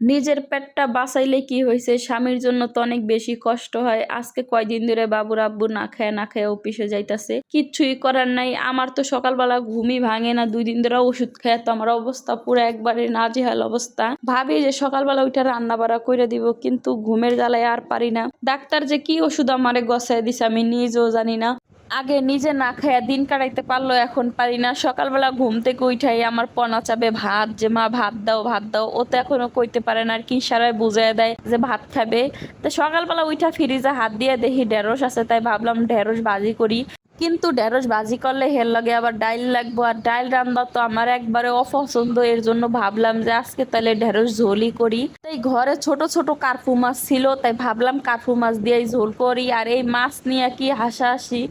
নিজের পেটটা বাঁচাইলে কি হয়েছে? স্বামীর জন্য তো অনেক বেশি কষ্ট হয়। আজকে কয়দিন ধরে বাবুর আব্বু না খায় না খায় অফিসে যাইতাছে। কিচ্ছুই করার নাই। আমার তো সকালবেলা ঘুমই ভাঙে না। দুই দিন ধরে ওষুধ খায় তো আমার অবস্থা পুরো একবারে নাজেহাল অবস্থা। ভাবি যে সকালবেলা ওইটা রান্না বাড়া করে দিব, কিন্তু ঘুমের জ্বালায় আর পারি না। ডাক্তার যে কি ওষুধ আমারে গছায় দিছে আমি নিজেও জানি না। আগে নিজে না খাইয়া দিন কাটাইতে পারল, এখন পারি না। সকালবেলা ঘুম থেকে উঠাই আমার পনা চাবে ভাত, যে মা ভাত দাও ভাত দাও, ও তো এখনও কইতে পারে না, আর কি ইশারায় বুঝাই দেয় যে ভাত খাবে। তো সকালবেলা উঠা ফ্রিজে হাত দিয়ে দেখি ঢেঁড়স আছে, তাই ভাবলাম ঢেঁড়স বাজি করি। কিন্তু ঢেঁড়স ভাজি করলে হের লাগে আবার ডাইল লাগবো। আর ডাইল রান্না তো আমার একবারে অপছন্দ। এর জন্য ভাবলাম যে আজকে তাহলে ঢেঁড়স ঝোলই করি। তাই ঘরে ছোট ছোট কার্পু মাছ ছিল, তাই ভাবলাম কার্পু মাছ দিয়েই ঝোল করি। আর এই মাছ নিয়ে কি হাসাহাসি?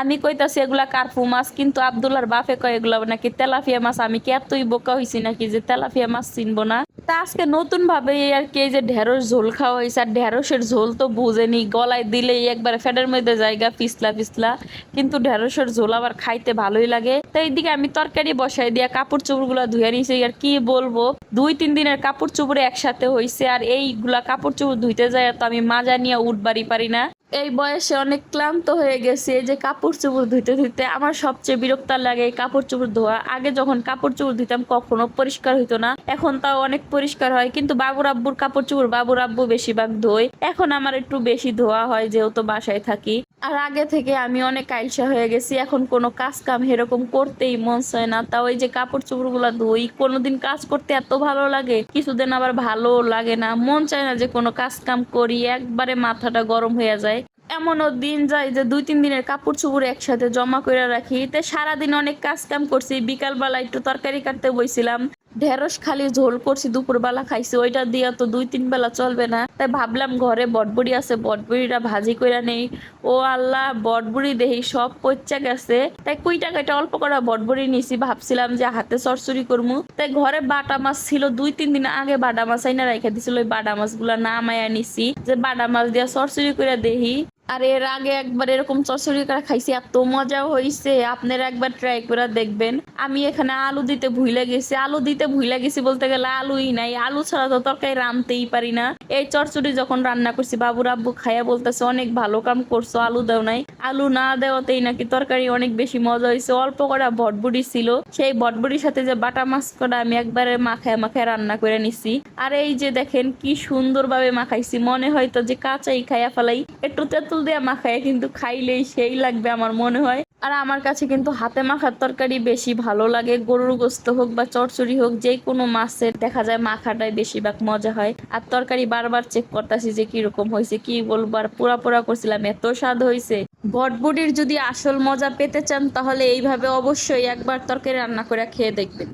আমি কইতাছি এগুলা কার্পু মাছ, কিন্তু আবদুল্লার বাপে কয় এগুলা নাকি তেলাফিয়া মাছ। আমি কি এতই বোকা হয়েছি নাকি যে তেলাফিয়া মাছ চিনবো না? তা আজকে নতুন ভাবে আর কি যে ঢেঁড়স ঝোল খাওয়া হয়েছে। আর ঢেঁড়সের ঝোল তো বুঝেনি, গলায় দিলেই একবার ফ্যাটের মধ্যে জায়গা, পিছলা পিছলা। কিন্তু ঢেঁড়সের ঝোল আবার খাইতে ভালোই লাগে। তো এইদিকে আমি তরকারি বসাই দিয়া কাপড় চোপড়গুলা ধুয়ে নিয়েছি আর কি বলব, দুই তিন দিনের কাপড় চোপড়ে একসাথে হয়েছে আর এইগুলা কাপড় চোপড় ধুইতে যায় তো আমি মাজা নিয়ে উঠবারই পারি না। এই বয়সে অনেক ক্লান্ত হয়ে গেছে, এই যে কাপড় চোপড় ধুইতে ধুইতে আমার সবচেয়ে বিরক্ত লাগে কাপড় চোপড় ধোয়া। আগে যখন কাপড় চোপড় ধুতাম কখনো পরিষ্কার হইতো না, এখন তাও অনেক পরিষ্কার হয়, কিন্তু বাবুর আব্বুর কাপড় চোপড় বাবুর আব্বু বেশিরভাগ ধোয়। এখন আমার একটু বেশি ধোয়া হয়, যেহেতু বাসায় থাকি। আর আগে থেকে আমি অনেক আইলসা হয়ে গেছি, এখন কোনো কাজ কাম এরকম করতেই মন চায় না। তাও এই যে কাপড় চোপড়গুলা ধুই, কোনোদিন কাজ করতে এত ভালো লাগে, কিছুদিন আবার ভালো লাগে না। মন চায় না যে কোনো কাজ কাম করি, একবারে মাথাটা গরম হয়ে যায়। এমনও দিন যায় যে দুই তিন দিনের কাপড় চোপড় একসাথে জমা করে রাখি। তে সারাদিন অনেক কাজ কাম করছি, বিকালবেলা একটু তরকারি কাটতে বইছিলাম। ঢেঁড়স খালি ঝোল করছি, দুপুরবেলা খাইছি, ওইটা দিয়া তো দুই তিন বেলা চলবে না। তাই ভাবলাম ঘরে বটবড়ি আছে, বটবড়িটা ভাজি করে নেই। ও আল্লাহ, বটবড়ি দেহি, সব পচা গেছে। তাই কুই টাকাটা অল্প করা বটবড়ি নিছি, ভাবছিলাম যে হাতে চরচুরি করমু। তাই ঘরে বাটা মাছ ছিল, দুই তিন দিন আগে বাটা মাছ আইনা রেখে দিছিল, ওই বাটা মাছগুলা না মায়া নিছি। যে বাটা মাছ দিয়া চরচুরি করে দেহি আর, এর আগে একবার এরকম চচড়ি কাটা খাইছি এত মজা হয়েছে আপনার একবার ট্রাই করে দেখবেন। আমি এখানে আলু দিতে ভুলে গেছি। আলু দিতে ভুলে গেছি বলতে গেলে আলুই নাই। আলু ছাড়া তো তরকারি রানতেই পারি না। এই চরচড়ি যখন রান্না করছি, বাবুর আব্বু খাইয়া বলতেছে, অনেক ভালো কাম করছ, আলু দেও নাই। আলু না দেওয়াতেই নাকি তরকারি অনেক বেশি মজা হয়েছে অল্প করা ভটবুড়ি ছিল। সেই ভটবুড়ির সাথে যে বাটা মাছ করা আমি একবারে মাখায় মাখায় রান্না করে নিছি। আর এই যে দেখেন কি সুন্দরভাবে মাখাইছি। মনে হয়তো যে কাঁচাই খাইয়া ফেলাই। একটু তেঁতুল দিয়ে মাখায় কিন্তু খাইলেই সেই লাগবে আমার মনে হয়। আর আমার কাছে কিন্তু হাতে মাখার তরকারি বেশি ভালো লাগে। গরুর গোস্ত হোক বা চড়চড়ি হোক, যে কোনো মাছের দেখা যায় মাখাটাই বেশিরভাগ মজা হয়। আর তরকারি বারবার চেক করতেছি যে কীরকম হয়েছে কি বলব আর পোড়া পোড়া করছিলাম, এত স্বাদ হয়েছে বটবুটির যদি আসল মজা পেতে চান, তাহলে এইভাবে অবশ্যই একবার তরকারি রান্না করে খেয়ে দেখবেন।